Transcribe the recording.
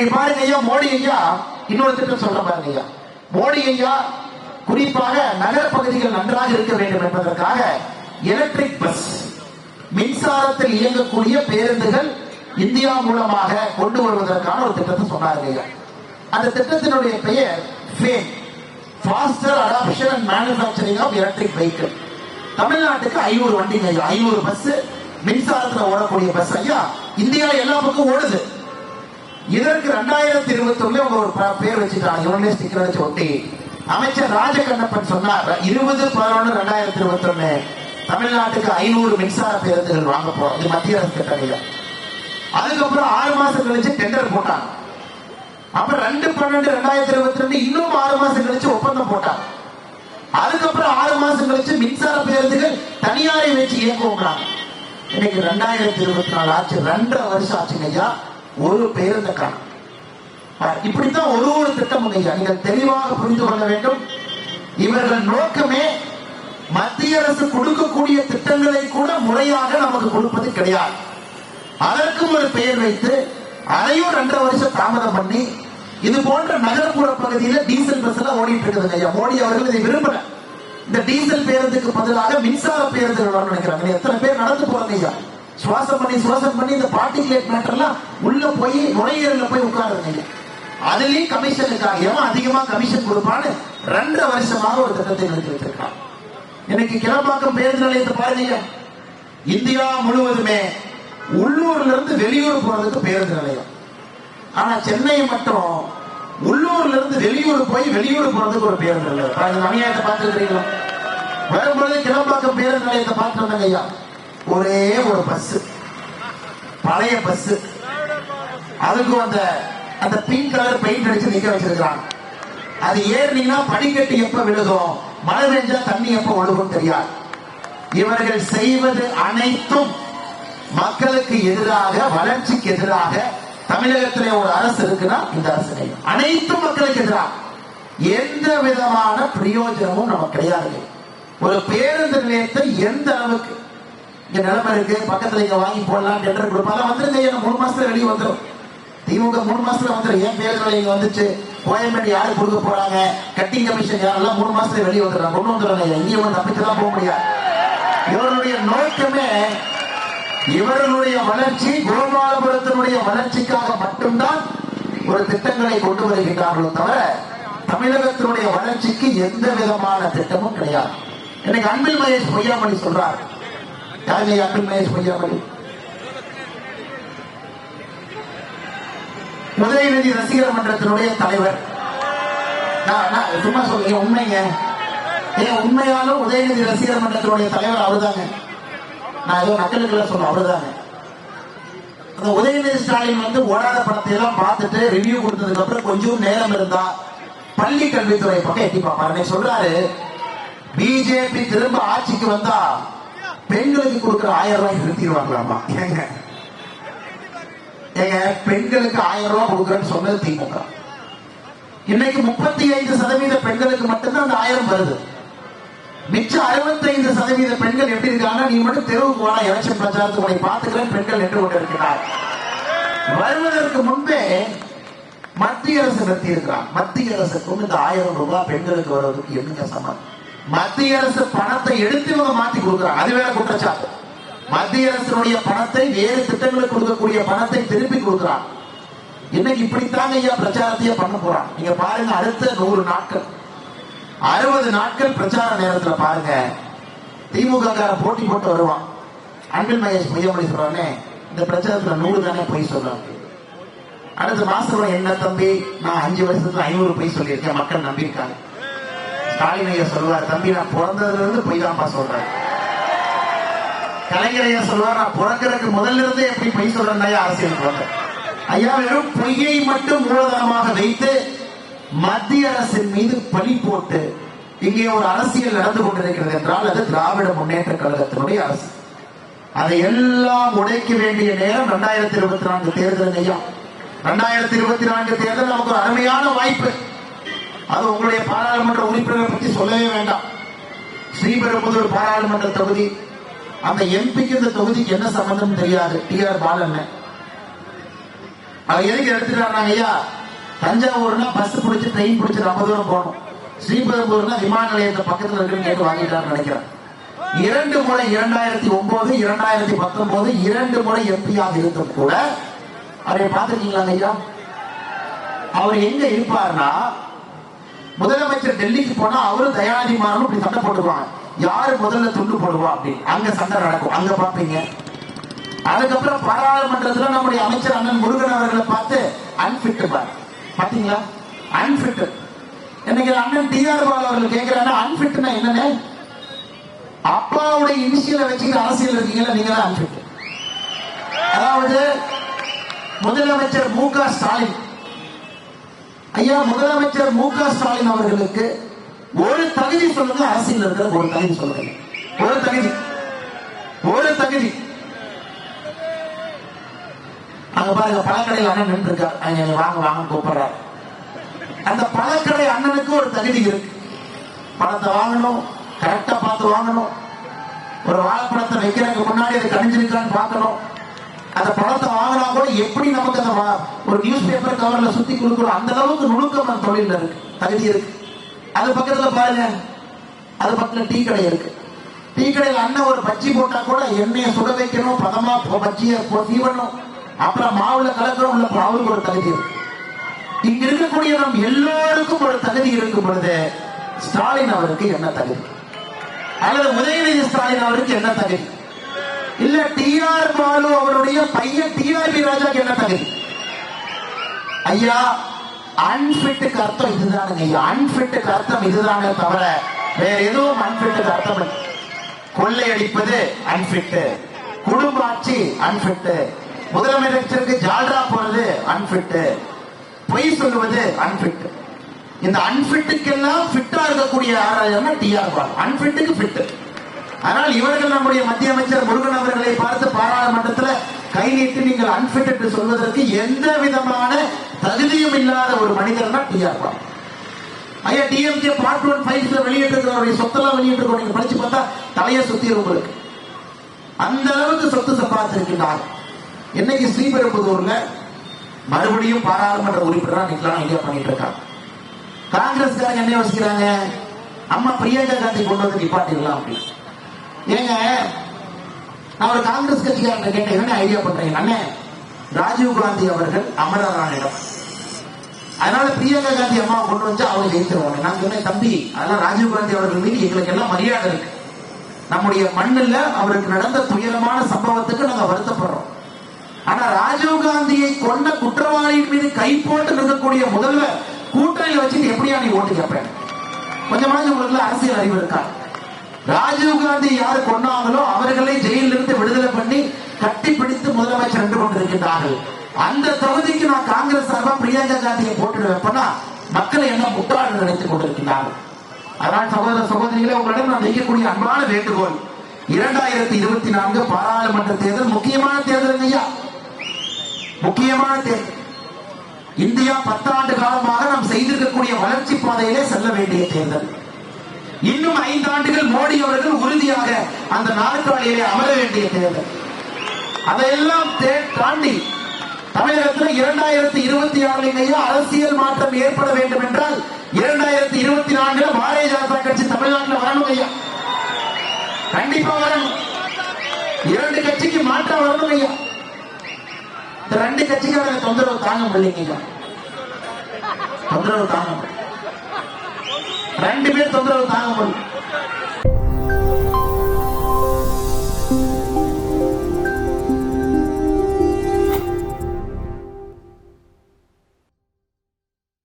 இன்னைக்கு பாருங்க ஐயா மோடி ஐயா இன்னொரு திட்டம் சொல்ற பாருங்க ஐயா. மோடி ஐயா குறிப்பாக நகர பகுதிகள் நன்றாக இருக்க வேண்டும் என்பதற்காக எலக்ட்ரிக் பஸ் மின்சாரத்தில் இயங்கக்கூடிய பேருந்துகள் இந்தியா மூலமாக கொண்டு வருவதற்கான ஒரு திட்டத்தை சொன்னாருங்க ஐயா. அந்த திட்டத்தினுடைய பெயர் FAME faster adoption and manufacturing of electric vehicle தமிழ்நாட்டுக்கு ஐநூறு வண்டிங்க ஐயா ஐநூறு பஸ் மின்சாரத்துல ஓடக்கூடிய பஸ் ஐயா இந்தியா எல்லா பக்கம் ஓடுது. இதற்கு ரெண்டாயிரத்தி இருபத்தி ஒண்ணுல அவங்க ஒரு பேர் வச்சுட்டாங்க. இவனே ஸ்டிக்கர் வச்சு ஒட்டி. அமைச்சர் ராஜகண்ணப்பன் சொன்னார் இருபது பதினொன்று ரெண்டாயிரத்தி இருபத்தி ஒண்ணு தமிழ்நாட்டுக்கு ஐநூறு மின்சார பேருந்துகள் வாங்க போறோம். இது மத்திய அரசு கட்டணியில அதுக்கப்புறம் ஆறு மாசம் கழிச்சு டெண்டர் போட்டாங்க. அப்புறம் ரெண்டு பன்னெண்டு ரெண்டாயிரத்தி இருபத்தி ரெண்டு இன்னும் ஆறு மாசம் கழிச்சு ஒப்பந்தம் போட்டாங்க. அதுக்கப்புறம் ஆறு மாசம் கழிச்சு மின்சார பேருந்துகள் தனியாரை வச்சு இயக்குவாங்க இன்னைக்கு ரெண்டாயிரத்தி இருபத்தி நாலு ஆச்சு. ரெண்டரை வருஷம் ஆச்சுங்க ஐயா. ஒரு பேருந்த காணும் இப்படித்தான் ஒரு ஒரு திட்டம் நீங்கள் தெளிவாக புரிந்து கொள்ள வேண்டும். இவர்கள் நோக்கமே மத்திய அரசு கொடுக்கக்கூடிய திட்டங்களை கூட முறையாக நமக்கு கொடுப்பது கிடையாது. அதற்கும் ஒரு பெயர் வைத்து அதையும் ரெண்டரை வருஷம் தாமதம் பண்ணி இது போன்ற நகர்ப்புற பகுதியில டீசல் பஸ் எல்லாம் ஓடிட்டு இருக்குது ஐயா மோடி அவர்கள் இதை விரும்பல. இந்த டீசல் பேருந்துக்கு பதிலாக மின்சார பேருந்துகள் நினைக்கிறாங்க. எத்தனை பேர் நடந்து போறாங்க? சுவாசம் பண்ணி சுவாசம் பண்ணி இந்த பார்ட்டிகுலேட் மேட்டர்லாம் எல்லாம் உள்ள போய் நுரையீரல்ல போய் உட்காருங்க அதுலயும் கமிஷனுக்காக எவன் அதிகமா கமிஷன் கொடுப்பான்னு ரெண்டரை வருஷமாக ஒரு திட்டத்தை நிறுத்தி வச்சிருக்கான். இன்னைக்கு கிளம்பாக்கம் பேருந்து நிலையத்தை பாருங்க. இந்தியா முழுவதுமே உள்ளூர்ல இருந்து வெளியூர் போறதுக்கு பேருந்து நிலையம். ஆனா சென்னை மட்டும் உள்ளூர்ல இருந்து வெளியூர் போய் வெளியூர் போறதுக்கு ஒரு பேருந்து நிலையம். பாருங்க அநியாயத்தை பார்த்துருக்கீங்களா வரும்பொழுது கிளம்பாக்கம் பேருந்து நிலையத்தை பார்த்துருந்தேங்க ஐயா. ஒரே ஒரு பஸ் பழைய பஸ் அதுக்கும் அந்த அந்த பிங்க் கலர் பெயிண்ட் அடிச்சு நிக்க வச்சிருக்காங்க அது ஏறினீங்கன்னா படிக்கட்டு எப்ப விழுகும்? மழை பெஞ்சா தண்ணி எப்ப ஒழுகும் தெரியாது. இவர்கள் செய்வது அனைத்தும் மக்களுக்கு எதிராக வளர்ச்சிக்கு எதிராக தமிழகத்திலே ஒரு அரசு இருக்குன்னா இந்த அரசு அனைத்தும் மக்களுக்கு எதிராக. எந்த விதமான பிரயோஜனமும் நமக்கு கிடையாது. ஒரு பேருந்து நிலையத்தை எந்த அளவுக்கு இங்க நிலைமை இருக்கு பக்கத்துல இங்க வாங்கி போடலாம் டெண்டர் கொடுப்பாங்க வந்துருங்க ஐயா, மூணு மாசத்துல வெளியே வந்துரும். திமுக மூணு மாசத்துல வந்துரும். ஏன் பேருந்து இங்க வந்துச்சு? கோயம்பேடு யாரு கொடுக்க போறாங்க? கட்டிங் கமிஷன் யாரெல்லாம் மூணு மாசத்துல வெளியே வந்துடுறாங்க. கொண்டு வந்துடுறாங்க எங்கேயும் ஒண்ணு தப்பிச்சுதான் போக முடியாது. இவருடைய நோக்கமே இவர்களுடைய வளர்ச்சி கோபாலபுரத்தினுடைய வளர்ச்சிக்காக மட்டும்தான் ஒரு திட்டங்களை கொண்டு வருகின்றார்களோ தவிர தமிழகத்தினுடைய வளர்ச்சிக்கு எந்த விதமான திட்டமும் கிடையாது. இன்னைக்கு அன்பில் மகேஷ் பொய்யாமணி சொல்றார் யாருங்க அன்பில் மகேஷ் பொய்யாமணி உதயநிதி ரசிகர் மன்றத்தினுடைய தலைவர். நான் சும்மா சொல்லுங்க உண்மைங்க ஏன்? உண்மையாலும் உதயநிதி ரசிகர் மன்றத்தினுடைய தலைவர் அவருதாங்க. நான் ஏதோ நக்கலுக்குள்ள சொல்ல அவருதாங்க. அந்த உதயநிதி ஸ்டாலின் வந்து ஓடாத படத்தை எல்லாம் பார்த்துட்டு ரிவ்யூ கொடுத்ததுக்கு அப்புறம் கொஞ்சம் நேரம் இருந்தா பள்ளி கல்வித்துறை பக்கம் எட்டி பார்ப்பாரு. சொல்றாரு பிஜேபி திரும்ப ஆட்சிக்கு வந்தா பெண்களுக்கு கொடுக்கிற ஆயிரம் ரூபாய் நிறுத்திடுவாங்களாமா ஏங்க. ஏங்க பெண்களுக்கு ஆயிரம் ரூபாய் கொடுக்குறேன்னு சொன்னது திமுக. இன்னைக்கு முப்பத்தி ஐந்து சதவீத பெண்களுக்கு மட்டும்தான் அந்த ஆயிரம் வருது. மிச்சம் அறுபத்தைந்து சதவீத பெண்கள் எப்படி இருக்காங்க நீ மட்டும் தெருவுக்கு போனா எலெக்ஷன் பிரச்சாரத்துக்கு உன்னை பார்த்துக்கிறேன் பெண்கள் நின்று கொண்டிருக்கிறார். வருவதற்கு முன்பே மத்திய அரசு நிறுத்தி இருக்கிறார் மத்திய அரசுக்கும் இந்த ஆயிரம் ரூபாய் பெண்களுக்கு வருவதற்கு என்னங்க சமம் மத்திய அரசு பணத்தை எடுத்து இவங்க மாத்தி கொடுக்குறாங்க. அது வேற குற்றச்சாட்டு. மத்திய அரசினுடைய பணத்தை வேறு திட்டங்களுக்கு கொடுக்கக்கூடிய பணத்தை திருப்பி கொடுக்குறாங்க. இன்னைக்கு இப்படித்தாங்க ஐயா பிரச்சாரத்தையே பண்ண போறான் நீங்க பாருங்க அடுத்த நூறு நாட்கள். அறுபது நாட்கள் பிரச்சார நேரத்துல பாருங்க திமுக போட்டி போட்டு வருவான். அன்பில் மகேஷ் மையமணி சொல்றானே இந்த பிரச்சாரத்துல நூறு தானே போய் சொல்றாங்க அடுத்த மாசம் என்ன தம்பி? நான் அஞ்சு வருஷத்துல ஐநூறு போய் சொல்லியிருக்கேன் மக்கள் நம்பியிருக்காங்க. ஸ்டாலின் சொல்லுவார் தம்பி நான் பிறந்ததுல இருந்து பொய் தான்ப்பா சொல்றேன். கலைஞர் சொல்லுவார் நான் பிறக்கிறதுக்கு முதல்ல இருந்தே எப்படி பொய் சொல்றேன் அரசியல் அரசியலுக்கு வந்தேன் ஐயா வெறும் பொய்யை மட்டும் மூலதனமாக வைத்து மத்திய அரசின் மீது பழி போட்டு இங்கே ஒரு அரசியல் நடந்து கொண்டிருக்கிறது என்றால் அது திராவிட முன்னேற்ற கழகத்தினுடைய அரசு. அதை எல்லாம் உடைக்க வேண்டிய நேரம் ரெண்டாயிரத்தி இருபத்தி நான்கு தேர்தல் ஐயா ரெண்டாயிரத்தி இருபத்தி நான்கு தேர்தல் நமக்கு ஒரு அருமையான வாய்ப்பு. அது உங்களுடைய பாராளுமன்ற உறுப்பினரை பற்றி சொல்லவே வேண்டாம். ஸ்ரீபெரும்புதூர் பாராளுமன்ற தொகுதி அந்த எம்பிக்கு இந்த தொகுதிக்கு என்ன சம்பந்தம் தெரியாது. டி ஆர் பாலன் அவர் எதுக்கு எடுத்துட்டாங்க ஐயா? தஞ்சாவூர்னா பஸ் பிடிச்சி ட்ரெயின் பிடிச்சி ரொம்ப தூரம் போகணும். ஸ்ரீபெரும்பூர்னா விமான நிலையத்தை பக்கத்துல இருக்குன்னு கேட்டு வாங்கிட்டான்னு நினைக்கிறேன். இரண்டு முறை இரண்டாயிரத்தி ஒன்பது இரண்டாயிரத்தி பத்தொன்பது இரண்டு முறை எம்பியாக இருந்தும் கூட அவரை பார்த்துருக்கீங்களா ஐயா? அவர் எங்க இருப்பார்னா முதலமைச்சர் டெல்லிக்கு போனா அவரும் தயாநிதி இப்படி சண்டை போட்டுருவாங்க யாரு முதல்ல துண்டு போடுவா அப்படின்னு அங்க சண்டை நடக்கும். அங்க பாப்பீங்க அதுக்கப்புறம் பாராளுமன்றத்துல நம்முடைய அமைச்சர் அண்ணன் முருகன் அவர்களை பார்த்து அன்பிட் பாத்தீங்களா அன்பிட் இன்னைக்கு அண்ணன் டி ஆர் பால் அவர்கள் கேட்கிறாங்க அன்பிட்னா என்னன்னு அப்பாவுடைய இனிஷியலை வச்சுக்கிற அரசியல் இருக்கீங்களா நீங்க தான் அன்பிட் அதாவது முதலமைச்சர் மு க ஸ்டாலின் ஐயா முதலமைச்சர் மு க ஸ்டாலின் அவர்களுக்கு ஒரு தகுதி சொல்லுங்க அரசியல் இருக்கிற ஒரு தகுதி சொல்லுங்க. ஒரு தகுதி. ஒரு தகுதி. அங்க பாருங்க பழக்கடையில் அண்ணன் நின்று இருக்காரு வாங்க வாங்க கூப்பிடுறாரு. அந்த பழக்கடை அண்ணனுக்கு ஒரு தகுதி இருக்கு. பழத்தை வாங்கணும் கரெக்டா பார்த்து வாங்கணும். ஒரு வாழைப்பழத்தை வைக்கிறதுக்கு முன்னாடி அது கணிஞ்சிருக்கான்னு பார்க்கணும். அந்த பணத்தை வாங்கினா கூட எப்படி நமக்கு அந்த ஒரு நியூஸ் பேப்பர் கவர்ல சுத்தி கொடுக்கணும்? அந்த அளவுக்கு நுணுக்கம் அந்த தொழில இருக்கு. தகுதி இருக்கு. அது பக்கத்துல பாருங்க. அது பக்கத்துல டீ கடை இருக்கு. டீ கடையில் அண்ணன் ஒரு பஜ்ஜி போட்டா கூட எண்ணெயை சுட வைக்கணும் பதமா போ- பஜ்ஜியை போ- தீவணும் அப்புறம் மாவுல கலக்கணும் உள்ள அவருக்கு ஒரு தகுதி இருக்கு. இங்க இருக்கக்கூடிய நம் எல்லோருக்கும் ஒரு தகுதி இருக்கும் பொழுது ஸ்டாலின் அவருக்கு என்ன தகுதி? அல்லது உதயநிதி ஸ்டாலின் அவருக்கு என்ன தகுதி? இல்ல டி ஆர் பாலு அவருடைய பையன் டி ஆர் பி ராஜாக்கு என்ன தகுதி? ஐயா அன்பிட்டுக்கு அர்த்தம் இதுதானுங்க ஐயா. அன்பிட்டுக்கு அர்த்தம் இதுதானே தவிர வேற எதுவும் அன்பிட்டுக்கு அர்த்தம் இல்லை. கொள்ளையடிப்பது அன்பிட்டு குடும்ப ஆட்சி அன்பிட்டு முதலமைச்சருக்கு ஜால்ரா போறது அன்பிட்டு பொய் சொல்லுவது அன்பிட் இந்த அன்பிட்டுக்கெல்லாம் ஃபிட்டா இருக்கக்கூடிய யாராவது டி ஆர் பால். அன்பிட்டுக்கு ஃபிட் ஆனால் இவர்கள் நம்முடைய மத்திய அமைச்சர் முருகன் அவர்களை பார்த்து பாராளுமன்றத்தில் கை நீட்டு நீங்கள் அன்பிட் என்று சொல்வதற்கு எந்த விதமான தகுதியும் இல்லாத ஒரு மனிதர்னா டி ஆர் பால் ஐயா டிஎம்கே பார்ட் ஒன் ஃபைவ்ஸ்ல வெளியிட்டிருக்கிறவருடைய சொத்தெல்லாம் வெளியிட்டிருக்கோம். நீங்க படிச்சு பார்த்தா தலையை சுத்தி உங்களுக்கு அந்த அளவுக்கு சொத்து சம்பாதிச்சிருக்கிறார் என்னைக்கு ஸ்ரீபெரும்புதூர்ல மறுபடியும் பாராளுமன்ற உறுப்பினரா நிக்கலாம் ஐடியா பண்ணிட்டு இருக்காங்க. காங்கிரஸ்காரங்க என்ன யோசிக்கிறாங்க? அம்மா பிரியங்கா காந்தி கொண்டு வந்து நிப்பாட்டிடலாம் அப்படின்னு. ஏங்க நான் ஒரு காங்கிரஸ் கட்சிக்காரன் கேட்டேன் என்ன ஐடியா பண்றேன் அண்ணே ராஜீவ் காந்தி அவர்கள் அமரரானிடம் அதனால பிரியங்கா காந்தி அம்மாவை கொண்டு வந்து அவங்க ஜெயிச்சிருவாங்க நான் சொன்னேன் தம்பி அதெல்லாம் ராஜீவ் காந்தி அவர்கள் மீது எங்களுக்கு எல்லாம் மரியாதை இருக்கு? நம்முடைய மண்ணில் அவருக்கு நடந்த துயரமான சம்பவத்துக்கு நாங்க வருத்தப்படுறோம். ஆனா ராஜீவ் காந்தியை கொண்ட குற்றவாளியின் மீது கை போட்டு நிற்கக்கூடிய முதல்வர் கூட்டணியில வச்சுட்டு எப்படியா நீ ஓட்டு கேட்பேன்? கொஞ்சமாவது உங்களுக்கு அரசியல் அறிவு இருக்கா? ராஜீவ் காந்தி யாரு கொண்டாங்களோ அவர்களை ஜெயிலிருந்து விடுதலை பண்ணி கட்டி பிடித்து முதலமைச்சர் நின்று கொண்டிருக்கிறார்கள் அந்த தொகுதிக்கு நான் காங்கிரஸ் சார்பா பிரியங்கா காந்தியை போட்டு வைப்பேன்னா மக்களை என்ன முட்டாள் நினைத்துக் கொண்டிருக்கிறார்கள் அதனால் சகோதர சகோதரிகளை உங்களிடம் நான் வைக்கக்கூடிய அன்பான வேண்டுகோள் இரண்டாயிரத்தி இருபத்தி நான்கு பாராளுமன்ற தேர்தல் முக்கியமான தேர்தல் ஐயா முக்கியமான தேர்தல். இந்தியா பத்தாண்டு காலமாக நாம் செய்திருக்கக்கூடிய வளர்ச்சி பாதையிலே செல்ல வேண்டிய தேர்தல். இன்னும் ஐந்து ஆண்டுகள் மோடி அவர்கள் உறுதியாக அந்த நாற்காலியிலே அமர வேண்டிய தேவை. அதையெல்லாம் தே- தாண்டி தமிழகத்தில் இரண்டாயிரத்தி இருபத்தி ஆறிலேயே அரசியல் மாற்றம் ஏற்பட வேண்டும் என்றால் இரண்டாயிரத்தி இருபத்தி நான்குல பாரதிய ஜனதா கட்சி தமிழ்நாட்டில் வரணும் ஐயா. கண்டிப்பா வரணும். இரண்டு கட்சிக்கு மாற்றம் வரணும் ஐயா. இந்த ரெண்டு கட்சிக்கு தொந்தரவு தாங்க முடியலைங்க தொந்தரவு தாங்க முடியல. ரெண்டு பேர் தொந்தரவு தாங்க முடியும்.